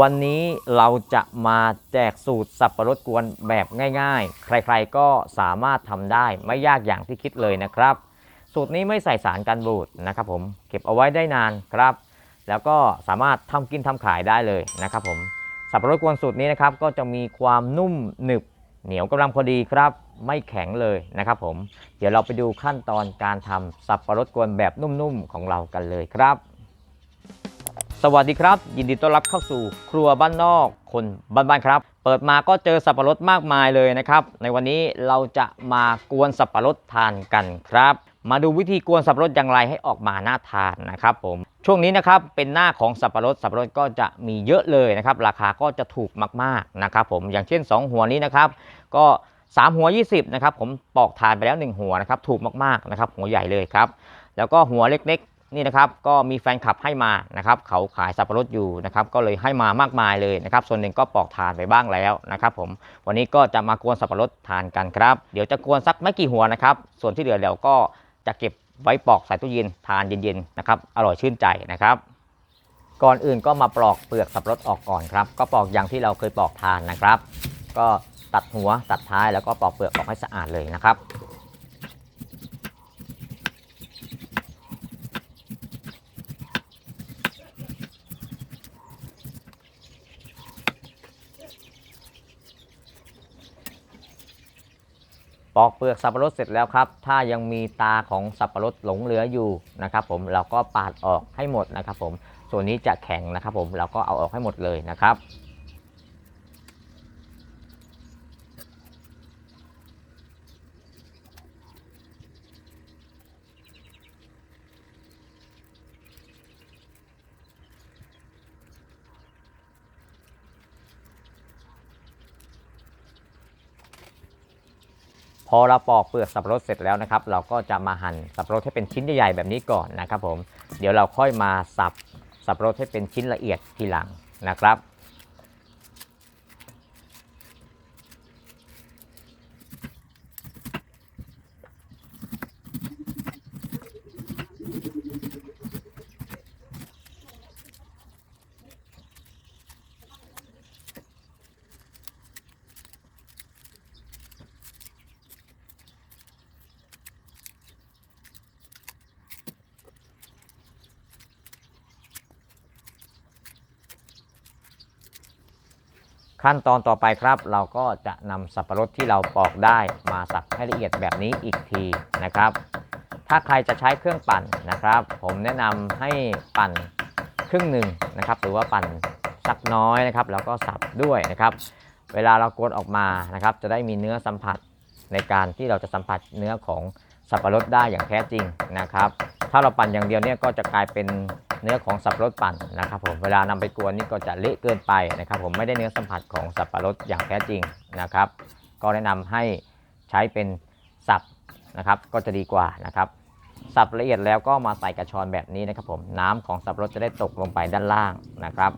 วันนี้เราจะมาแจกสูตรสับปะรดกวนแบบง่ายๆ ใครๆก็สามารถทำได้ไม่ยากอย่างที่คิดเลยนะครับ สูตรนี้ไม่ใส่สารกันบูดนะครับผมเก็บเอาไว้ได้นานครับ แล้วก็สามารถทำกินทำขายได้เลยนะครับผมสับปะรดกวนสูตรนี้นะครับก็จะมีความนุ่มหนึบเหนียวกำลังพอดีครับ ไม่แข็งเลยนะครับผมเดี๋ยวเราไปดูขั้นตอนการทำสับปะรดกวนแบบนุ่มๆของเรากันเลยครับ สวัสดีครับ ยินดีต้อนรับเข้าสู่ครัวบ้านนอกคนบ้านๆครับ เปิดมาก็เจอสับปะรดมากมายเลยนะครับ ในวันนี้เราจะมากวนสับปะรดทานกันครับ มาดูวิธีกวนสับปะรดอย่างไรให้ออกมาน่าทานนะครับผมช่วงนี้นะครับเป็นหน้าของสับปะรดสับปะรดก็จะมีเยอะเลยนะครับ ราคาก็จะถูกมากๆนะครับ ผมอย่างเช่น 2 หัวนี้นะครับ ก็ 3 หัว 20นะครับผมปอกทานไปแล้ว 1 หัวนะครับถูกมากๆนะครับหัวใหญ่เลยครับแล้วก็หัวเล็ก นี่นะครับก็มีแฟนคลับให้มานะครับเขาขายสับปะรดอยู่นะครับก็เลยให้มามากมายเลยนะครับส่วนหนึ่งก็ปอกทานไปบ้างแล้วนะครับผมวันนี้ก็จะมากวนสับปะรดทานกันครับ เดี๋ยวจะกวนสักไม่กี่หัวนะครับส่วนที่เหลือเดี๋ยวก็จะเก็บไว้ปอกใส่ตู้เย็นทานเย็นๆนะครับอร่อยชื่นใจนะครับก่อนอื่นก็มาปลอกเปลือกสับปะรดออกก่อนครับก็ปอกอย่างที่เราเคยปอกทานนะครับ ก็ตัดหัวตัดท้ายแล้วก็ปอกเปลือกออกให้สะอาดเลยนะครับ ปอกเปลือกสับปะรดเสร็จแล้วครับ ถ้ายังมีตาของสับปะรดหลงเหลืออยู่นะครับผมเราก็ปาดออกให้หมดนะครับผมส่วนนี้จะแข็งนะครับผมเราก็เอาออกให้หมดเลยนะครับ พอเราปอกเปลือกสับปะรดเสร็จแล้วนะครับ เราก็จะมาหั่นสับปะรดให้เป็นชิ้นใหญ่ๆแบบนี้ก่อนนะครับผม เดี๋ยวเราค่อยมาสับสับปะรดให้เป็นชิ้นละเอียดทีหลังนะครับ ขั้นตอนต่อไปครับ เราก็จะนำสับปะรดที่เราปอกได้มาสับให้ละเอียดแบบนี้อีกทีนะครับ ถ้าใครจะใช้เครื่องปั่นนะครับ ผมแนะนำให้ปั่นครึ่งหนึ่งนะครับ หรือว่าปั่นสักน้อยนะครับ แล้วก็สับด้วยนะครับ เวลาเรากดออกมานะครับ จะได้มีเนื้อสัมผัสในการที่เราจะสัมผัสเนื้อของสับปะรดได้อย่างแท้จริงนะครับ ถ้าเราปั่นอย่างเดียวเนี่ยก็จะกลายเป็น เนื้อของสับปะรดปั่นนะครับผมเวลานำไปกวนนี่ก็จะเละเกินไปนะครับ ผมไม่ได้เนื้อสัมผัสของสับปะรดอย่างแท้จริงนะครับ ก็แนะนำให้ใช้เป็นสับนะครับ ก็จะดีกว่านะครับ สับละเอียดแล้วก็มาใส่กระชอนแบบนี้นะครับ ผมน้ำของสับปะรดจะได้ตกลงไปด้านล่างนะครับ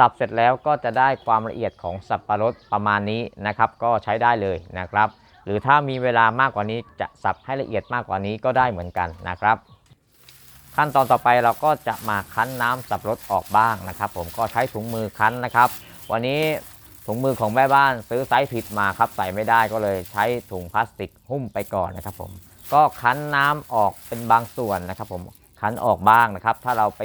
สับเสร็จแล้วก็จะได้ความละเอียดของสับปะรดประมาณนี้นะครับ ก็ใช้ได้เลยนะครับ หรือถ้ามีเวลามากกว่านี้จะสับให้ละเอียดมากกว่านี้ก็ได้เหมือนกันนะครับ ขั้นตอนต่อไปเราก็จะมาคั้นน้ำสับปะรดออกบ้างนะครับ ผมก็ใช้ถุงมือคั้นนะครับ วันนี้ถุงมือของแม่บ้านซื้อไซส์ผิดมาครับใส่ไม่ได้ก็เลยใช้ถุงพลาสติกหุ้มไปก่อนนะครับ ผมก็คั้นน้ำออกเป็นบางส่วนนะครับ ผมคั้นออกบ้างนะครับ ถ้าเราไป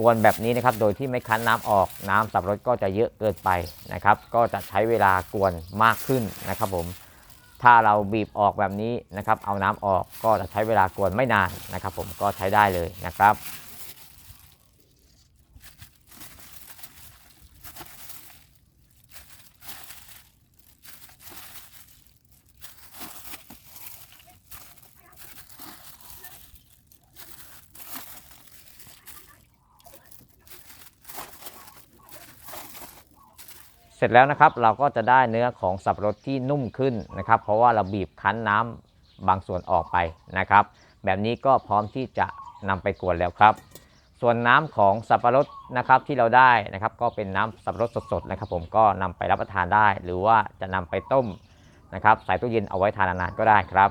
กวนแบบนี้นะครับ โดยที่ไม่คั้นน้ำออกน้ำสับปะรดก็จะเยอะเกินไปนะครับ ก็จะใช้เวลากวนมากขึ้นนะครับผม ถ้าเราบีบออกแบบนี้นะครับ เอาน้ำออกก็จะใช้เวลากวนไม่นานนะครับ ผมก็ใช้ได้เลยนะครับ เสร็จแล้วนะครับเราก็จะได้เนื้อของสับปะรดที่นุ่มขึ้นนะครับ เพราะว่าเราบีบคั้นน้ำบางส่วนออกไปนะครับ แบบนี้ก็พร้อมที่จะนำไปกวนแล้วครับ ส่วนน้ำของสับปะรดนะครับที่เราได้นะครับ ก็เป็นน้ำสับปะรดสดๆนะครับ ผมก็นำไปรับประทานได้ หรือว่าจะนำไปต้มนะครับ ใส่ตู้เย็นเอาไว้ทานนานๆก็ได้ครับ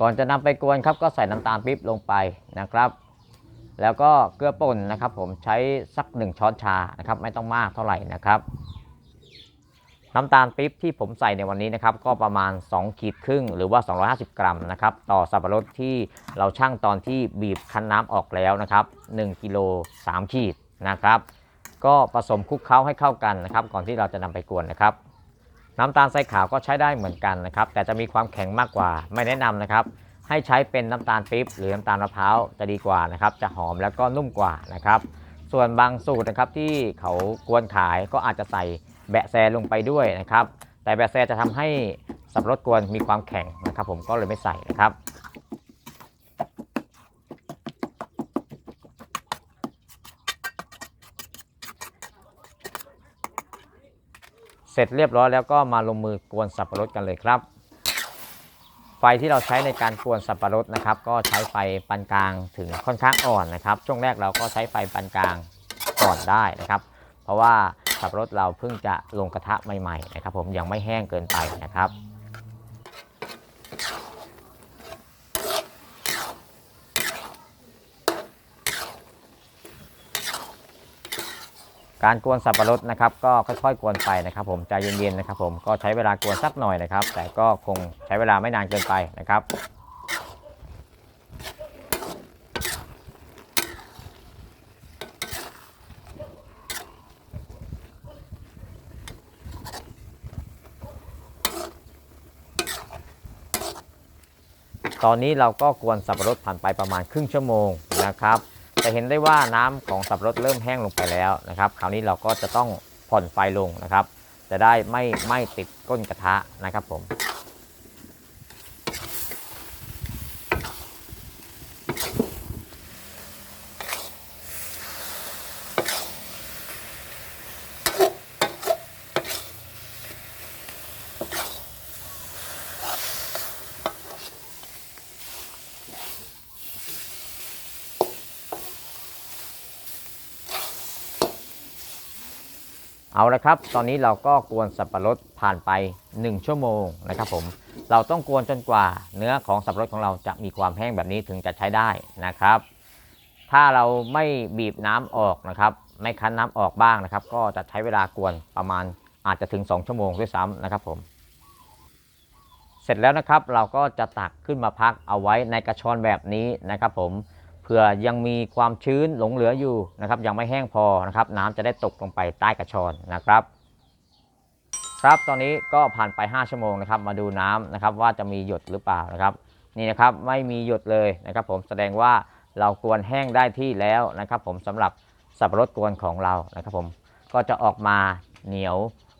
ก่อนจะนำไปกวนครับก็ใส่น้ำตาลปี๊บลงไปนะครับ แล้วก็เกลือป่นนะครับ ผมใช้สัก 1 ช้อนชานะครับ ไม่ต้องมากเท่าไหร่นะครับน้ำตาลปี๊บที่ผมใส่ในวันนี้นะครับ ก็ประมาณ 2 ขีดครึ่ง หรือว่า 250 กรัมนะครับ ต่อสับปะรดที่เราชั่งตอนที่บีบคั้นน้ำออกแล้วนะครับ1กิโล3ขีดนะครับ ก็ผสมคลุกเคล้าให้เข้ากันนะครับ ก่อนที่เราจะนำไปกวนนะครับ น้ำตาลทรายขาวก็ใช้ได้เหมือนกันนะครับ แต่จะมีความแข็งมากกว่าไม่แนะนำนะครับ ให้ใช้เป็นน้ำตาลปี๊บหรือน้ำตาลมะพร้าวจะดีกว่านะครับ จะหอมแล้วก็นุ่มกว่านะครับ ส่วนบางสูตรนะครับที่เขากวนขายก็อาจจะใส่แบะแซลงไปด้วยนะครับ แต่แบะแซจะทำให้สับปะรดกวนมีความแข็งนะครับ ผมก็เลยไม่ใส่นะครับเสร็จเรียบร้อยแล้วก็มาลงมือกวนสับปะรดกันเลยครับ ไฟที่เราใช้ในการกวนสับปะรดนะครับ ก็ใช้ไฟปานกลางถึงค่อนข้างอ่อนนะครับ ช่วงแรกเราก็ใช้ไฟปานกลางก่อนได้นะครับ เพราะว่าสับปะรดเราเพิ่งจะลงกระทะใหม่ๆนะครับ ผมยังไม่แห้งเกินไปนะครับ การกวนสับปะรดนะครับ ก็ค่อยๆกวนไปนะครับ ผมใจเย็นๆนะครับ ผมก็ใช้เวลากวนสักหน่อยนะครับ แต่ก็คงใช้เวลาไม่นานเกินไปนะครับตอนนี้เราก็กวนสับปะรดผ่านไปประมาณครึ่งชั่วโมงนะครับ จะเห็นได้ว่าน้ำของสับปะรดเริ่มแห้งลงไปแล้วนะครับ คราวนี้เราก็จะต้องผ่อนไฟลงนะครับ จะได้ไม่ไม่ติดก้นกระทะนะครับผม เอาละครับ ตอนนี้เราก็กวนสับปะรดผ่านไป 1 ชั่วโมงนะครับผม เราต้องกวนจนกว่าเนื้อของสับปะรดของเราจะมีความแห้งแบบนี้ถึงจะใช้ได้นะครับ ถ้าเราไม่บีบน้ำออกนะครับ ไม่คั้นน้ำออกบ้างนะครับ ก็จะใช้เวลากวนประมาณอาจจะถึง 2 ชั่วโมงด้วยซ้ำนะครับผม เสร็จแล้วนะครับเราก็จะตักขึ้นมาพักเอาไว้ในกระชอนแบบนี้นะครับผม ผื่อยังมีความชื้นหลงเหลืออยู่นะครับยังไม่แห้งพอนะครับ น้ำจะได้ตกลงไปใต้กระชอนนะครับ ครับตอนนี้ก็ผ่านไป 5 ชั่วโมงนะครับ มาดูน้ำนะครับว่าจะมีหยดหรือเปล่านะครับ นี่นะครับไม่มีหยดเลยนะครับ ผมแสดงว่าเรากวนแห้งได้ที่แล้วนะครับ ผมสำหรับสับปะรดกวนของเรานะครับ ผมก็จะออกมาเหนียว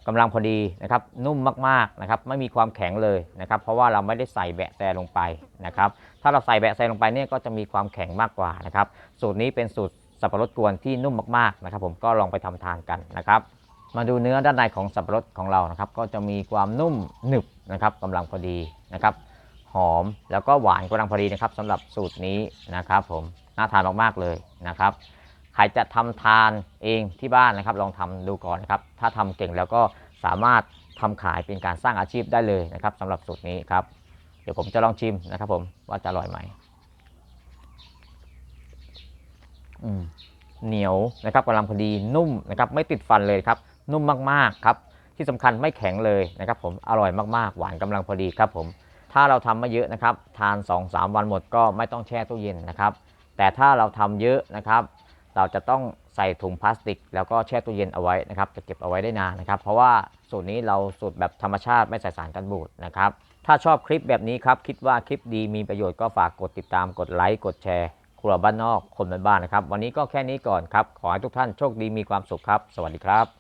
กำลังพอดีนะครับนุ่มมากๆนะครับไม่มีความแข็งเลยนะครับเพราะว่าเราไม่ได้ใส่แบะแซลงไปนะครับถ้าเราใส่แบะแซลงไปเนี่ยก็จะมีความแข็งมากกว่านะครับสูตรนี้เป็นสูตรสับปะรดกวนที่นุ่มมากๆนะครับผมก็ลองไปทำทานกันนะครับมาดูเนื้อด้านในของสับปะรดของเรานะครับก็จะมีความนุ่มหนึบนะครับกำลังพอดีนะครับหอมแล้วก็หวานกำลังพอดีนะครับสำหรับสูตรนี้นะครับผมน่าทานมากๆเลยนะครับ ใครจะทำทานเองที่บ้านนะครับ ลองทำดูก่อนนะครับ ถ้าทำเก่งแล้วก็สามารถทำขายเป็นการสร้างอาชีพได้เลยนะครับสำหรับสูตรนี้ครับ เดี๋ยวผมจะลองชิมนะครับผมว่าจะอร่อยไหมเหนียวนะครับกำลังพอดีนุ่มนะครับไม่ติดฟันเลยครับ นุ่มมากๆครับ ที่สำคัญไม่แข็งเลยนะครับ ผมอร่อยมากๆ หวานกำลังพอดีครับผมถ้าเราทำมาเยอะนะครับ ทาน 2-3 วันหมดก็ไม่ต้องแช่ตู้เย็นนะครับ แต่ถ้าเราทำเยอะนะครับ เราจะต้องใส่ถุงพลาสติก แล้วก็แช่ตู้เย็นเอาไว้นะครับจะเก็บเอาไว้ได้นานนะครับ เพราะว่าสูตรนี้เราสูตรแบบธรรมชาติไม่ใส่สารกันบูดนะครับถ้าชอบคลิปแบบนี้ครับคิดว่าคลิปดีมีประโยชน์ก็ฝากกดติดตามกดไลค์กดแชร์ครัวบ้านนอกคนบ้านๆนะครับ วันนี้ก็แค่นี้ก่อนครับ ขอให้ทุกท่านโชคดีมีความสุขครับ สวัสดีครับ